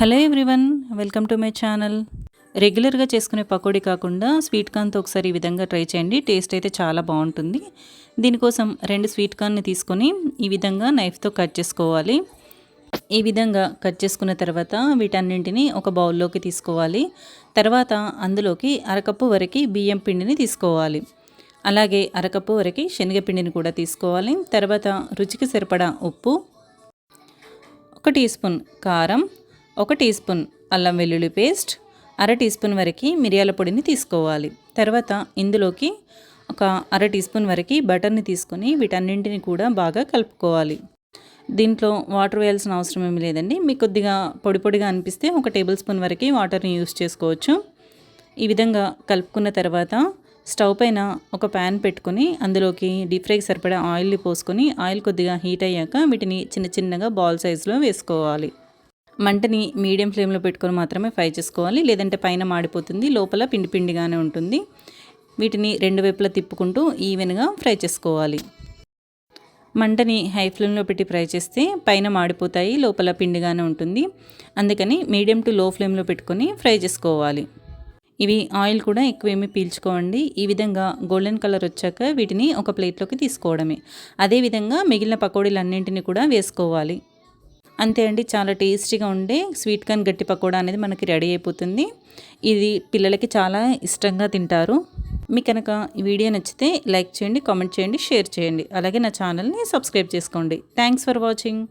Hello everyone welcome to my channel. రెగ్యులర్గా చేసుకునే పకోడీ కాకుండా స్వీట్ కార్న్తో ఒకసారి ఈ విధంగా ట్రై చేయండి టేస్ట్ అయితే చాలా బాగుంటుంది. దీనికోసం రెండు స్వీట్ కార్న్ని తీసుకొని ఈ విధంగా నైఫ్తో కట్ చేసుకోవాలి. ఈ విధంగా కట్ చేసుకున్న తర్వాత వీటన్నింటిని ఒక బౌల్లోకి తీసుకోవాలి. తర్వాత అందులోకి అరకప్పు వరకు బియ్యం పిండిని తీసుకోవాలి. అలాగే అరకప్పు వరకు శనగపిండిని కూడా తీసుకోవాలి. తర్వాత రుచికి సరిపడా ఉప్పు ఒక టీ స్పూన్ కారం ఒక టీ స్పూన్ అల్లం వెల్లుల్లి పేస్ట్ అర టీ స్పూన్ వరకు మిరియాల పొడిని తీసుకోవాలి. తర్వాత ఇందులోకి ఒక అర టీ స్పూన్ వరకు బటర్ని తీసుకొని వీటన్నింటిని కూడా బాగా కలుపుకోవాలి. దీంట్లో వాటర్ వేయాల్సిన అవసరం ఏమి లేదండి. మీకు కొద్దిగా పొడి పొడిగా అనిపిస్తే ఒక టేబుల్ స్పూన్ వరకు వాటర్ని యూస్ చేసుకోవచ్చు. ఈ విధంగా కలుపుకున్న తర్వాత స్టవ్ పైన ఒక ప్యాన్ పెట్టుకొని అందులోకి డీప్ ఫ్రైకి సరిపడా ఆయిల్ని పోసుకొని ఆయిల్ కొద్దిగా హీట్ అయ్యాక వీటిని చిన్న చిన్నగా బాల్ సైజులో వేసుకోవాలి. మంటని మీడియం ఫ్లేమ్లో పెట్టుకొని మాత్రమే ఫ్రై చేసుకోవాలి. లేదంటే పైన మాడిపోతుంది లోపల పిండి పిండిగానే ఉంటుంది. వీటిని రెండు వైపులా తిప్పుకుంటూ ఈవెన్గా ఫ్రై చేసుకోవాలి. మంటని హై ఫ్లేమ్లో పెట్టి ఫ్రై చేస్తే పైన మాడిపోతాయి లోపల పిండిగానే ఉంటుంది. అందుకని మీడియం టు లో ఫ్లేమ్లో పెట్టుకొని ఫ్రై చేసుకోవాలి. ఇవి ఆయిల్ కూడా ఎక్కువేమి పీల్చుకోండి ఈ విధంగా గోల్డెన్ కలర్ వచ్చాక వీటిని ఒక ప్లేట్లోకి తీసుకోవడమే. అదేవిధంగా మిగిలిన పకోడీలు అన్నింటినీ కూడా వేసుకోవాలి. అంతే అండి చాలా టేస్టీగా ఉండే స్వీట్ కార్న్ గట్టి పకోడా అనేది మనకి రెడీ అయిపోతుంది. ఇది పిల్లలకి చాలా ఇష్టంగా తింటారు. మీకు కనుక ఈ వీడియో నచ్చితే లైక్ చేయండి కామెంట్ చేయండి షేర్ చేయండి. అలాగే నా ఛానల్ని సబ్స్క్రైబ్ చేసుకోండి. Thanks for watching.